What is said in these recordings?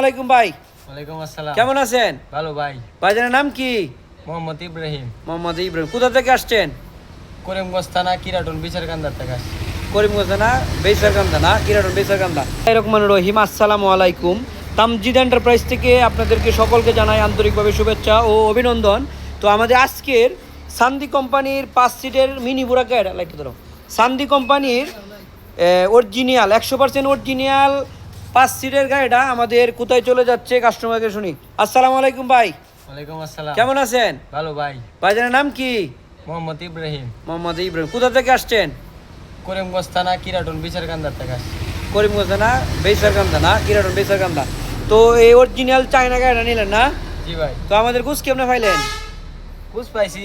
আলাইকুম ভাই। ওয়ালাইকুম আসসালাম। কেমন আছেন? ভালো ভাই। ভাইজানের নাম কি? মোহাম্মদ ইব্রাহিম। মোহাম্মদ ইব্রাহিম। কোথা থেকে আসছেন? করিমগঞ্জ থানা কিরাটন বিচার কান্দার থেকে আসছি। করিমগঞ্জ না বেসারকান্দা না? কিরাটন বেসারকান্দা রহমান রহিম আসসালামু আলাইকুম। তামজিদ এন্টারপ্রাইজ থেকে আপনাদেরকে সকলকে জানাই আন্তরিকভাবে শুভেচ্ছা ও অভিনন্দন। তো আমাদের আজকের সান্দি কোম্পানির পাঁচ সিটের মিনি বুড়াকা এটা লাইট ধরো। সান্দি কোম্পানির অরিজিনাল একশো পার্সেন্ট অরিজিনাল পাঁচ সিটের গাড়িটা আমাদের কোথায় চলে যাচ্ছে কাস্টমারকে শুনি। আসসালামু আলাইকুম ভাই। ওয়ালাইকুম আসসালাম। কেমন আছেন? ভালো ভাই। ভাইজানের নাম কি? মোহাম্মদ ইব্রাহিম। মোহাম্মদ ইব্রাহিম। কোথা থেকে আসছেন? করিমগঞ্জ থানা কিরাটন বিচার কান্দার থেকে আসছি। করিমগঞ্জ না বেসারকান্দা না? কিরাটন বেসারকান্দা তো এই অরিজিনাল চায়না গাড়িটা নিলেন না? জি ভাই। তো আমাদের গুছ কেমনে পাইলেন? বুঝ পাইছি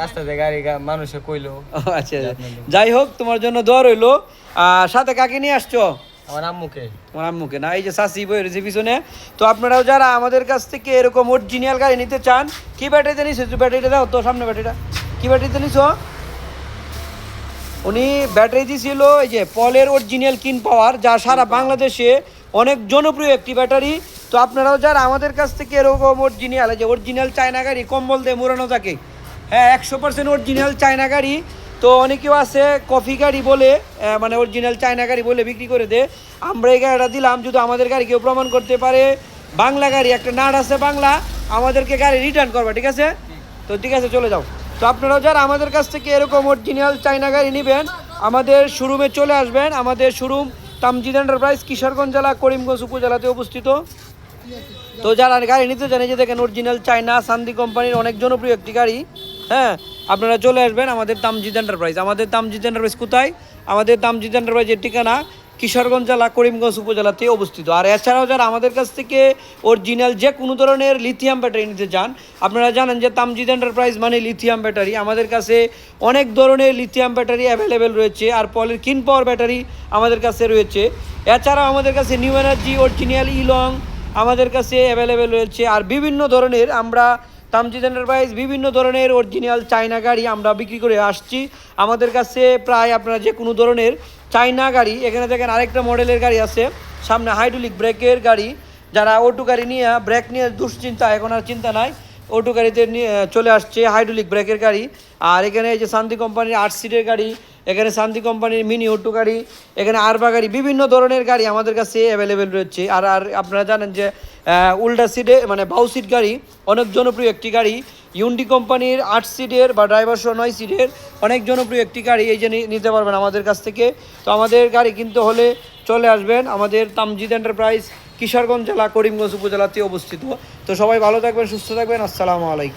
রাস্তাতে গাড়ি মানুষে কইলো। আচ্ছা আচ্ছা। যাই হোক তোমার জন্য দোয়া রইল। আর সাথে কাকে নিয়ে আসছো? আম্মুকে। না এই যে সাসি বই রয়েছে পিছনে তো আপনারাও যারা আমাদের কাছ থেকে এরকম অরিজিনাল গাড়ি নিতে চান কি ব্যাটারিতে নিছো? ব্যাটারিটা দাও তো সামনে ব্যাটারিটা। কি ব্যাটারিতে নিছো? উনি ব্যাটারি দিয়েছিল এই যে পলের অরিজিনাল কিন পাওয়ার যা সারা বাংলাদেশে অনেক জনপ্রিয় একটি ব্যাটারি। তো আপনারাও যারা আমাদের কাছ থেকে এরকম অরিজিনাল যে অরিজিনাল চায়না গাড়ি কম্বল দিয়ে মোড়ানো থাকে হ্যাঁ একশো পার্সেন্ট অরিজিনাল চায়না গাড়ি তো অনেকেও আছে কফি গাড়ি বলে মানে অরিজিনাল চায়না গাড়ি বলে বিক্রি করে দে। আমরা এই গাড়িটা দিলাম, যদি আমাদের গাড়ি কেউ প্রমাণ করতে পারে, বাংলা গাড়ি, একটা নাট আছে বাংলা, আমাদেরকে গাড়ি রিটার্ন করবে, ঠিক আছে? তো ঠিক আছে, চলে যাও। তো আপনারাও যারা আমাদের কাছ থেকে এরকম অরিজিনাল চাইনা গাড়ি নেবেন, আমাদের শোরুমে চলে আসবেন। আমাদের শোরুম তামজিদ এন্টারপ্রাইজ কিশোরগঞ্জ জেলা, করিমগঞ্জ উপজেলাতে অবস্থিত। তো যারা গাড়ি নিতে চান, এই যে দেখেন অরিজিনাল চায়না, সান্দি কোম্পানির অনেক জনপ্রিয় একটি গাড়ি হ্যাঁ? আপনারা চলে আসবেন আমাদের তামজিদ এন্টারপ্রাইজ। আমাদের তামজিদ এন্টারপ্রাইজ কোথায়? আমাদের তামজিদ এন্টারপ্রাইজের ঠিকানা কিশোরগঞ্জ জেলা, করিমগঞ্জ উপজেলাতে অবস্থিত। আর এছাড়াও যারা আমাদের কাছ থেকে অরিজিনাল যে কোনো ধরনের লিথিয়াম ব্যাটারি নিতে চান, আপনারা জানেন যে তামজিদ এন্টারপ্রাইজ মানে লিথিয়াম ব্যাটারি আমাদের কাছে অনেক ধরনের লিথিয়াম ব্যাটারি অ্যাভেলেবেল রয়েছে আর পলের কিন পাওয়ার ব্যাটারি আমাদের কাছে রয়েছে। এছাড়াও আমাদের কাছে নিউ এনার্জি অরিজিনাল ইলং আমাদের কাছে অ্যাভেলেবেল রয়েছে। আর বিভিন্ন ধরনের আমরা তামজিদ এন্টারপ্রাইজ বিভিন্ন ধরনের অরিজিনাল চায়না গাড়ি আমরা বিক্রি করে আসছি। আমাদের কাছে প্রায় আপনারা যে কোনো ধরনের চায়না গাড়ি, এখানে দেখেন আরেকটা মডেলের গাড়ি আছে, সামনে হাইড্রোলিক ব্রেকের গাড়ি। যারা অটো গাড়ি নিয়ে ব্রেক নিয়ে দুশ্চিন্তা, এখন আর চিন্তা নাই অটো গাড়িতে নিয়ে চলে আসছে হাইড্রোলিক ব্রেকের গাড়ি। আর এখানে এই যে শান্তি কোম্পানির আট সিটের গাড়ি এখানে শান্তি কোম্পানির মিনি অটো গাড়ি, এখানে আরবা গাড়ি বিভিন্ন ধরনের গাড়ি আমাদের কাছে অ্যাভেলেবেল রয়েছে। আর আর আপনারা জানেন যে উল্টা সিটে মানে বাউ সিট গাড়ি, অনেক জনপ্রিয় একটি গাড়ি। ইউন্ডি কোম্পানির আট সিটের বা ড্রাইভার সহ নয় সিটের অনেক জনপ্রিয় একটি গাড়ি এই যে নিতে পারবেন আমাদের কাছ থেকে। তো আমাদের গাড়ি কিনতে হলে চলে আসবেন। আমাদের তামজিদ এন্টারপ্রাইজ কিশোরগঞ্জ জেলা, করিমগঞ্জ উপজেলাতে অবস্থিত। তো সবাই ভালো থাকবেন, সুস্থ থাকবেন। আসসালামু আলাইকুম।